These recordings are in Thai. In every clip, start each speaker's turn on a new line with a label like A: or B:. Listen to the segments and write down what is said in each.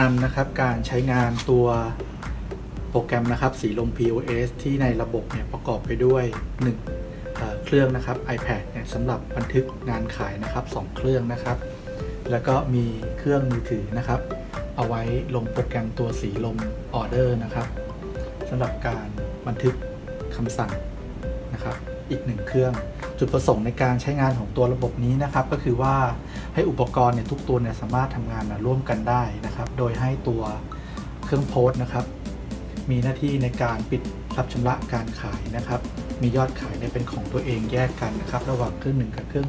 A: นำนะครับการใช้งานตัวโปรแกรมนะครับสีลม POS ที่ในระบบเนี่ยประกอบไปด้วย1เอ่อเครื่องนะครับ iPad เนี่ยสำหรับบันทึกงานขายนะครับ 2 เครื่องนะครับ แล้วก็มีเครื่องมือถือนะครับ เอาไว้ลงโปรแกรมตัวสีลมออเดอร์นะครับสำหรับการบันทึกคำสั่ง อีกหนึ่งเครื่อง จุดประสงค์ในการใช้งานของตัวระบบนี้นะครับ ก็คือว่าให้อุปกรณ์เนี่ยทุกตัวเนี่ยสามารถทำงานร่วมกันได้นะครับ โดยให้ตัวเครื่องโพสต์นะครับ มีหน้าที่ในการปิดรับชำระการขายนะครับ มียอดขายเนี่ยเป็นของตัวเองแยกกันนะครับ ระหว่างเครื่อง1กับเครื่อง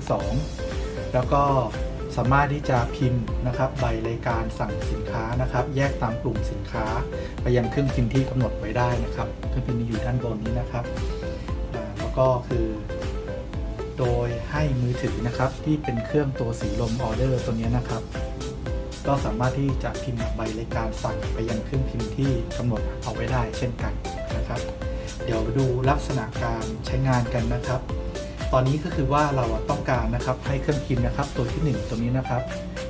A: 2 แล้วก็สามารถที่จะพิมพ์นะครับใบรายการสั่งสินค้านะครับ แยกตามกลุ่มสินค้า ไปยังเครื่องพิมพ์ที่กำหนดไว้ได้นะครับเครื่องพิมพ์อยู่ด้านบนนี้นะครับ ก็คือโดยให้มือถือนะครับที่เป็นเครื่องตัวสีลมออเดอร์ตัวนี้นะครับ ก็สามารถที่จะพิมพ์ใบรายการสั่งไปยังเครื่องพิมพ์ที่กำหนดเอาไว้ได้เช่นกันนะครับ เดี๋ยวดูลักษณะการใช้งานกันนะครับ ตอนนี้ก็คือว่าเราต้องการนะครับให้เครื่องพิมพ์นะครับตัวที่ 1ตรงนี้นะครับ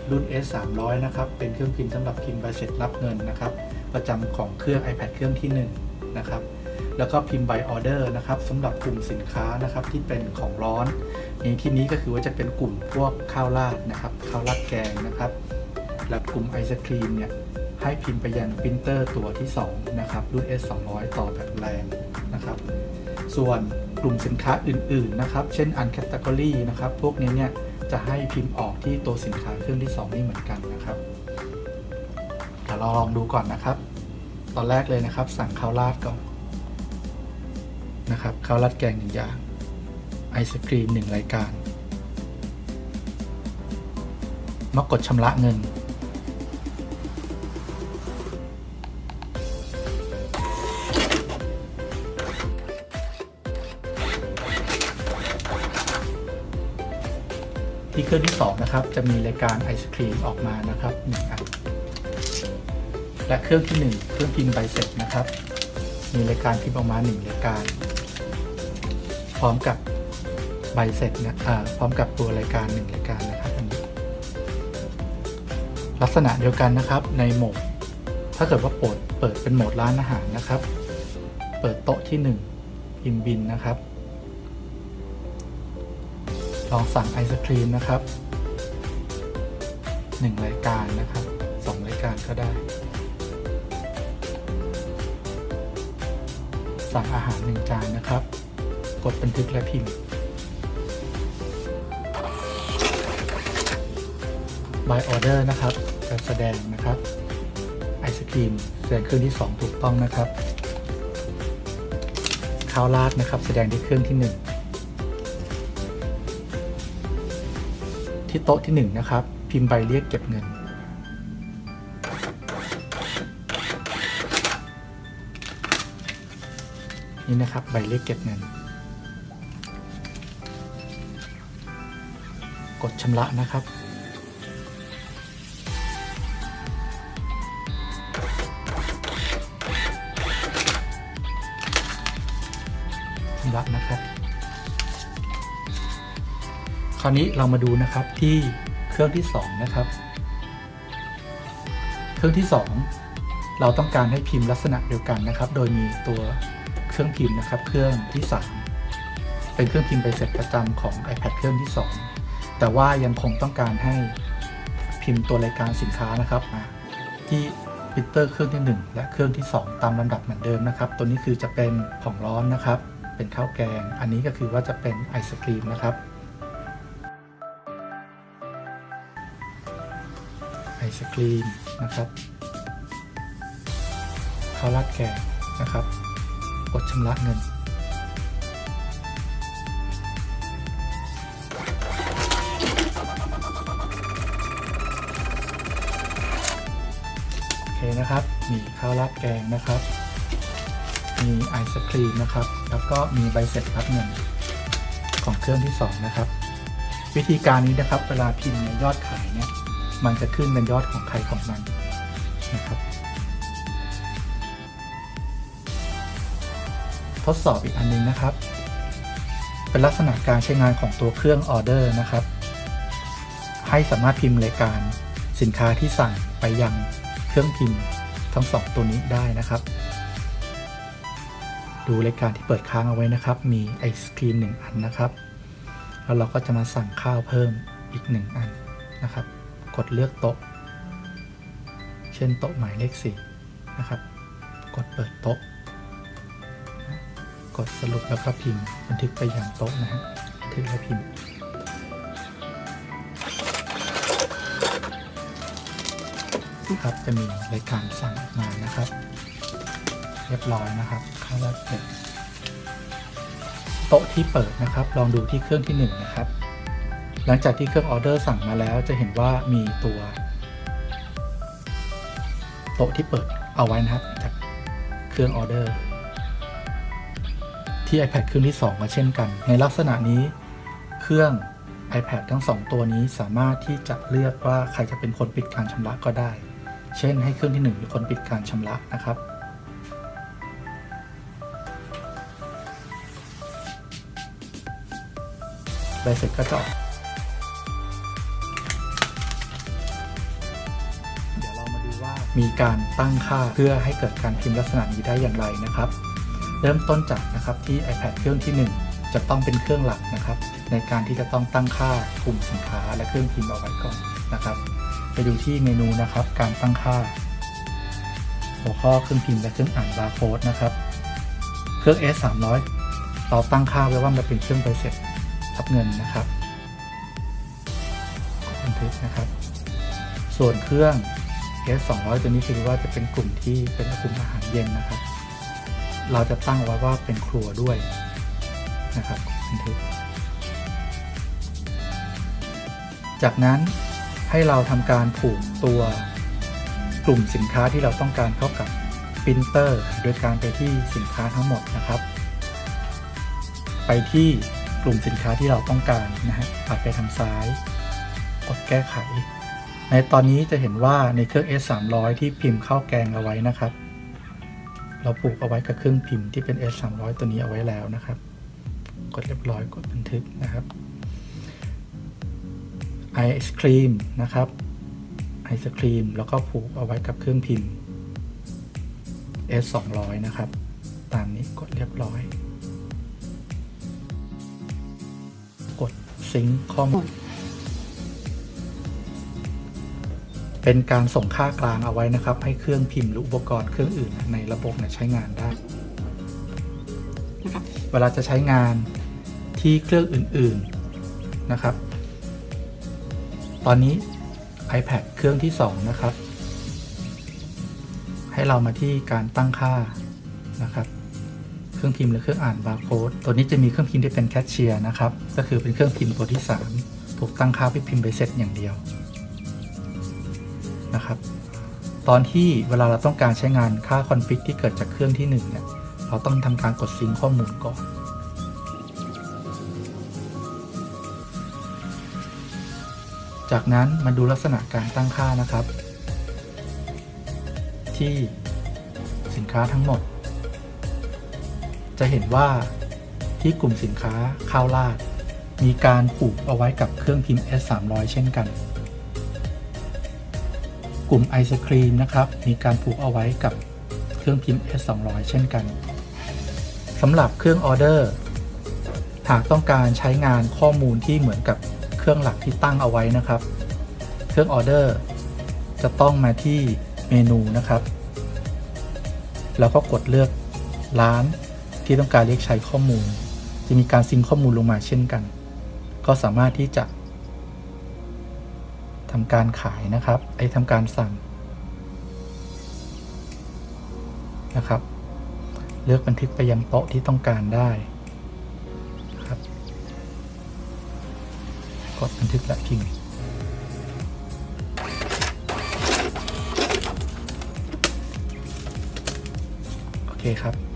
A: รุ่น S 3 0 0นะครับเป็นเครื่องพิมพ์สำหรับพิมพ์ใบเสร็จรับเงินนะครับ ประจำของเครื่อง iPad เครื่องที่ 1 นะครับ แล้วก็พิมพ์ใบออเดอร์นะครับสำหรับกลุ่มสินค้านะครับที่เป็นของร้อนในที่นี้ก็คือว่าจะเป็นกลุ่มพวกข้าวราดนะครับข้าวราดแกงนะครับ และกลุ่มไอศครีมเนี่ยให้พิมพ์ไปยังปรินเตอร์ตัวที่ 2 นะครับ รุ่น S 2 0 0ต่อแบบแรงนะครับ ส่วนกลุ่มสินค้าอื่นๆนะครับ เช่น uncategory นะครับ พวกนี้เนี่ยจะให้พิมพ์ออกที่ตัวสินค้าเครื่องที่ 2 นี่เหมือนกันนะครับเดี๋ยวเราลองดูก่อนนะครับ ตอนแรกเลยนะครับ สั่งข้าวราดก่อน นะครับข้าวราดแกงหนึ่งอย่าง ไอศครีมหนึ่งรายการมากดชำระเงิน ที่เครื่องที่2นะครับ จะมีรายการไอศครีมออกมานะครับ1อันและเครื่องที่ 1 เครื่องพิมพ์ใบเสร็จนะครับ มีรายการพิมพ์ออกมา1รายการ พร้อมกับใบเสร็จนะอ่าพร้อมกับตัวรายการ1รายการนะครับอันนี้ลักษณะเดียวกันนะครับในโหมด ถ้าเกิดว่าเปิดเปิดเป็นโหมดร้านอาหารนะครับ เปิดโต๊ะที่ 1 พิมพ์บินนะครับ ลองสั่งไอศครีมนะครับ 1 รายการนะครับ 2 รายการก็ได้ สั่งอาหาร1จานนะครับ กดบันทึกและพิมพ์ by order นะครับจะแสดงนะครับไอศครีมแสดงเครื่องที่ 2 ถูกต้องนะครับข้าวราดนะครับ แสดงที่เครื่องที่ 1 ที่โต๊ะที่ 1 นะครับ พิมพ์ใบเรียกเก็บเงิน นี่นะครับใบเรียกเก็บเงิน กดชำระนะครับ ชำระนะครับ คราวนี้เรามาดูนะครับที่เครื่องที่ 2 นะครับ เครื่องที่ 2 เราต้องการให้พิมพ์ลักษณะเดียวกันนะครับ โดยมีตัว เครื่องพิมพ์นะครับ เครื่องที่ 3 เป็นเครื่องพิมพ์ใบเสร็จประจำของ iPad เครื่องที่ 2 แต่ว่ายังคงต้องการให้พิมพ์ตัวรายการสินค้านะครับมาที่ปิเตอร์เครื่องที่ 1 และเครื่องที่ 2 ตามลำดับเหมือนเดิมนะครับ ตัวนี้คือจะเป็นของร้อนนะครับ เป็นข้าวแกง อันนี้ก็คือว่าจะเป็นไอศครีมนะครับไอศครีมนะครับข้าวราดแกงนะครับ ดชำระเงิน โอเคนะครับ มีข้าวราดแกงนะครับ มีไอศครีมนะครับ แล้วก็มีใบเสร็จรับเงินของเครื่องที่ 2 นะครับ วิธีการนี้นะครับ เวลาพิมพ์ในยอดขายเนี่ย มันจะขึ้นเป็นยอดของใครของมันนะครับ ทดสอบอีกอันหนึงนะครับ เป็นลักษณะการใช้งานของตัวเครื่องออเดอร์นะครับ ให้สามารถพิมพ์รายการสินค้าที่สั่งไปยังเครื่องพิมพ์ทั้งสองตัวนี้ได้นะครับ ดูรายการที่เปิดค้างเอาไว้นะครับ มีไอศครีมหนึ่งอันนะครับ แล้วเราก็จะมาสั่งข้าวเพิ่มอีกหนึ่งอันนะครับ กดเลือกโต๊ะ เช่นโต๊ะหมายเลขสี่นะครับ กดเปิดโต๊ะ กดสรุปแล้วก็พิมพ์บันทึกไปยังโต๊ะนะฮะบันทึกแล้วพิมพ์ครับจะมีรายการสั่งมานะครับ เรียบร้อยนะครับข้าวแรกเสร็จโต๊ะที่เปิดนะครับ ลองดูที่เครื่องที่หนึ่งนะครับ หลังจากที่เครื่องออเดอร์สั่งมาแล้วจะเห็นว่ามีตัว โต๊ะที่เปิดเอาไว้นะครับจากเครื่องออเดอร์ ที่ iPad เครื่องที่ 2 มาเช่นกัน ในลักษณะนี้เครื่อง iPad ทั้ง 2 ตัวนี้สามารถที่จะเลือกว่าใครจะเป็นคนปิดการชำระก็ได้ เช่นให้เครื่องที่1เป็นคนปิดการชำระนะครับ ใบเสร็จก็จะเดี๋ยวเรามาดูว่ามีการตั้งค่าเพื่อให้เกิดการพิมพ์ลักษณะนี้ได้อย่างไรนะครับ เริ่มต้นจากนะครับที่ iPad เครื่องที่ 1 จะต้องเป็นเครื่องหลักนะครับ ในการที่จะต้องตั้งค่ากลุ่มสินค้าและเครื่องพิมพ์เอาไว้ก่อนนะครับ ไปดูที่เมนูนะครับ การตั้งค่า หัวข้อเครื่องพิมพ์และเครื่องอ่านบาร์โค้ดนะครับ เครื่อง S 3 0 0เราตั้งค่าไว้ว่ามันเป็นเครื่องใบเสร็จรับเงินนะครับกดบันทึกนะครับ ส่วนเครื่อง S 2 0 0ตัวนี้คือว่าจะเป็นกลุ่มที่เป็นกลุ่มอาหารเย็นนะครับ เราจะตั้งไว้ว่าเป็นครัวด้วยนะครับบันทึก จากนั้นให้เราทำการผูกตัวกลุ่มสินค้าที่เราต้องการเข้ากับปรินเตอร์โดยการไปที่สินค้าทั้งหมดนะครับ ไปที่กลุ่มสินค้าที่เราต้องการนะฮะปัดไปทางซ้าย กดแก้ไข ในตอนนี้จะเห็นว่าในเครื่อง S 3 0 0 ที่พิมพ์เข้าแกงเอาไว้นะครับ เราผูกเอาไว้กับเครื่องพิมพ์ที่เป็น S 3 0 0 ตัวนี้เอาไว้แล้วนะครับ กดเรียบร้อยกดบันทึกนะครับไอศครีมนะครับไอศครีมแล้วก็ผูกเอาไว้กับเครื่องพิมพ์ S 2 0 0 นะครับ ตามนี้กดเรียบร้อย กดซิงค์ข้อมูล เป็นการส่งค่ากลางเอาไว้นะครับ ให้เครื่องพิมพ์หรืออุปกรณ์เครื่องอื่นในระบบเนี่ยใช้งานได้
B: นะครับ
A: เวลาจะใช้งานที่เครื่องอื่นๆนะครับ ตอนนี้ iPad เครื่องที่ 2 นะครับ ให้เรามาที่การตั้งค่านะครับเครื่องพิมพ์และเครื่องอ่านบาร์โค้ดตัวนี้จะมีเครื่องพิมพ์ที่เป็นแคชเชียร์นะครับ ก็คือเป็นเครื่องพิมพ์ตัวที่ 3 ถูกตั้งค่าเพื่อพิมพ์ใบเสร็จอย่างเดียว นะครับ ตอนที่เวลาเราต้องการใช้งานค่าคอนฟิกที่เกิดจากเครื่องที่1เนี่ยเราต้องทำการกดซิงค์ข้อมูลก่อนจากนั้นมาดูลักษณะการตั้งค่านะครับ ที่สินค้าทั้งหมด จะเห็นว่าที่กลุ่มสินค้าข้าวราดมีการผูกเอาไว้กับเครื่องพิมพ์ S 3 0 0 เช่นกัน กลุ่มไอศครีมนะครับ มีการผูกเอาไว้กับเครื่องพิมพ์ S 2 0 0 เช่นกันสำหรับเครื่องออเดอร์หากต้องการใช้งานข้อมูลที่เหมือนกับเครื่องหลักที่ตั้งเอาไว้นะครับ เครื่องออเดอร์จะต้องมาที่เมนูนะครับ แล้วก็กดเลือกร้านที่ต้องการเรียกใช้ข้อมูล จะมีการซิงข้อมูลลงมาเช่นกัน ก็สามารถที่จะ ทำการขายนะครับ ไอ้ทำการสั่งนะครับ เลือกบันทึกไปยังโต๊ะที่ต้องการได้ครับ กดบันทึกและพิมพ์โอเคครับ